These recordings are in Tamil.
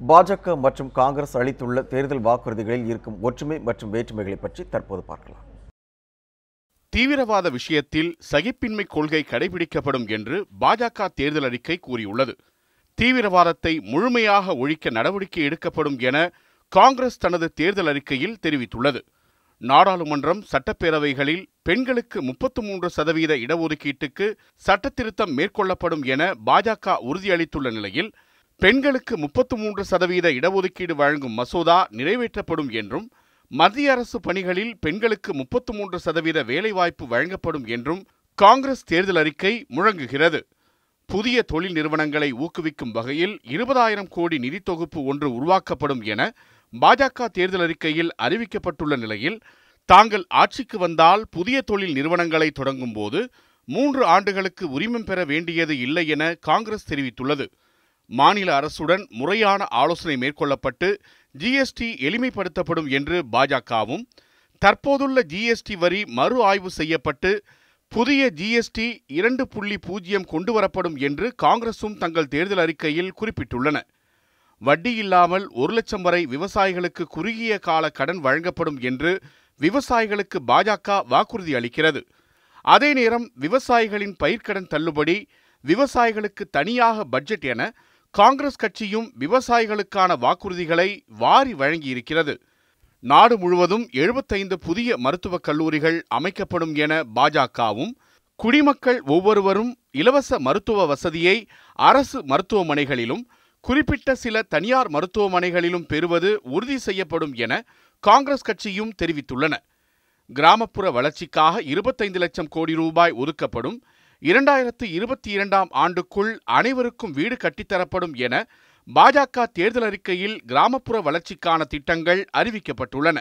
பாஜக மற்றும் காங்கிரஸ் அளித்துள்ள தேர்தல் வாக்குறுதிகளில் இருக்கும் ஒற்றுமை மற்றும் வேற்றுமைகளை பற்றி தற்போது பார்க்கலாம். தீவிரவாத விஷயத்தில் சகிப்பின்மை கொள்கை கடைபிடிக்கப்படும் என்று பாஜக தேர்தல் அறிக்கை கூறியுள்ளது. தீவிரவாதத்தை முழுமையாக ஒழிக்க நடவடிக்கை எடுக்கப்படும் என காங்கிரஸ் தனது தேர்தல் அறிக்கையில் தெரிவித்துள்ளது. நாடாளுமன்றம் சட்டப்பேரவைகளில் பெண்களுக்கு முப்பத்து மூன்று சதவீத இடஒதுக்கீட்டுக்கு சட்டத்திருத்தம் மேற்கொள்ளப்படும் என பாஜக உறுதியளித்துள்ள நிலையில் பெண்களுக்கு முப்பத்து மூன்று சதவீத இடஒதுக்கீடு வழங்கும் மசோதா நிறைவேற்றப்படும் என்றும் மத்திய அரசு பணிகளில் பெண்களுக்கு முப்பத்து மூன்று சதவீத வேலைவாய்ப்பு வழங்கப்படும் என்றும் காங்கிரஸ் தேர்தல் அறிக்கை முழங்குகிறது. புதிய தொழில் நிறுவனங்களை ஊக்குவிக்கும் வகையில் இருபதாயிரம் கோடி நிதி தொகுப்பு ஒன்று உருவாக்கப்படும் என பாஜக தேர்தல் அறிக்கையில் அறிவிக்கப்பட்டுள்ள நிலையில் தாங்கள் ஆட்சிக்கு வந்தால் புதிய தொழில் நிறுவனங்களை தொடங்கும் போது மூன்று ஆண்டுகளுக்கு உரிமம் பெற வேண்டியது இல்லை என காங்கிரஸ் தெரிவித்துள்ளது. மாநில அரசுடன் முறையான ஆலோசனை மேற்கொள்ளப்பட்டு ஜிஎஸ்டி எளிமைப்படுத்தப்படும் என்று பாஜகவும் தற்போதுள்ள ஜிஎஸ்டி வரி மறு ஆய்வு செய்யப்பட்டு புதிய ஜிஎஸ்டி இரண்டு புள்ளி பூஜ்ஜியம் கொண்டுவரப்படும் என்று காங்கிரசும் தங்கள் தேர்தல் அறிக்கையில் குறிப்பிட்டுள்ளன. வட்டி இல்லாமல் ஒரு லட்சம் வரை விவசாயிகளுக்கு குறுகிய கால கடன் வழங்கப்படும் என்று விவசாயிகளுக்கு பாஜக வாக்குறுதி அளிக்கிறது. அதே நேரம் விவசாயிகளின் பயிர்க்கடன் தள்ளுபடி விவசாயிகளுக்கு தனியாக பட்ஜெட் என காங்கிரஸ் கட்சியும் விவசாயிகளுக்கான வாக்குறுதிகளை வாரி வழங்கியிருக்கிறது. நாடு முழுவதும் எழுபத்தைந்து புதிய மருத்துவக் கல்லூரிகள் அமைக்கப்படும் என பாஜகவும் குடிமக்கள் ஒவ்வொருவரும் இலவச மருத்துவ வசதியை அரசு மருத்துவமனைகளிலும் குறிப்பிட்ட சில தனியார் மருத்துவமனைகளிலும் பெறுவது உறுதி செய்யப்படும் என காங்கிரஸ் கட்சியும் தெரிவித்துள்ளன. கிராமப்புற வளர்ச்சிக்காக இருபத்தைந்து லட்சம் கோடி ரூபாய் ஒதுக்கப்படும் இரண்டாயிரத்து இருபத்தி இரண்டாம் ஆண்டுக்குள் அனைவருக்கும் வீடு கட்டித்தரப்படும் என பாஜக தேர்தல் அறிக்கையில் கிராமப்புற வளர்ச்சிக்கான திட்டங்கள் அறிவிக்கப்பட்டுள்ளன.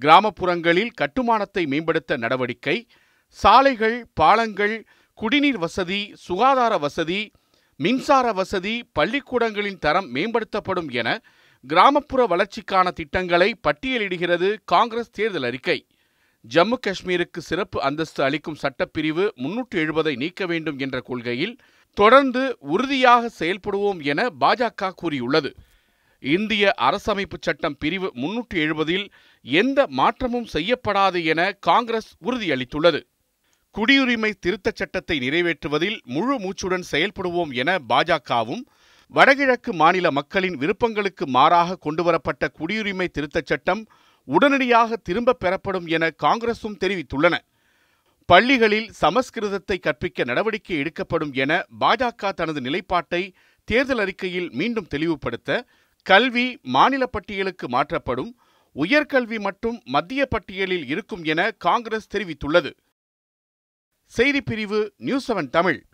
கிராமப்புறங்களில் கட்டுமானத்தை மேம்படுத்த நடவடிக்கை சாலைகள் பாலங்கள் குடிநீர் வசதி சுகாதார வசதி மின்சார வசதி பள்ளிக்கூடங்களின் தரம் மேம்படுத்தப்படும் என கிராமப்புற வளர்ச்சிக்கான திட்டங்களை பட்டியலிடுகிறது காங்கிரஸ் தேர்தல் அறிக்கை. ஜம்மு காஷ்மீருக்கு சிறப்பு அந்தஸ்து அளிக்கும் சட்டப்பிரிவு முன்னூற்று எழுபதை நீக்க வேண்டும் என்ற கொள்கையில் தொடர்ந்து உறுதியாக செயல்படுவோம் என பாஜக கூறியுள்ளது. இந்திய அரசமைப்பு சட்டம் பிரிவு முன்னூற்று எழுபதில் எந்த மாற்றமும் செய்யப்படாது என காங்கிரஸ் உறுதியளித்துள்ளது. குடியுரிமை திருத்தச் சட்டத்தை நிறைவேற்றுவதில் முழு மூச்சுடன் செயல்படுவோம் என பாஜகவும் வடகிழக்கு மாநில மக்களின் விருப்பங்களுக்கு மாறாக கொண்டுவரப்பட்ட குடியுரிமை திருத்தச் சட்டம் உடனடியாக திரும்பப் பெறப்படும் என காங்கிரசும் தெரிவித்துள்ளன. பள்ளிகளில் சமஸ்கிருதத்தை கற்பிக்க நடவடிக்கை எடுக்கப்படும் என பாஜக தனது நிலைப்பாட்டை தேர்தல் அறிக்கையில் மீண்டும் தெளிவுபடுத்த கல்வி மாநில பட்டியலுக்கு மாற்றப்படும் உயர்கல்வி மட்டும் மத்திய பட்டியலில் இருக்கும் என காங்கிரஸ் தெரிவித்துள்ளது. செய்திப்பிரிவு நியூஸ் செவன் தமிழ்.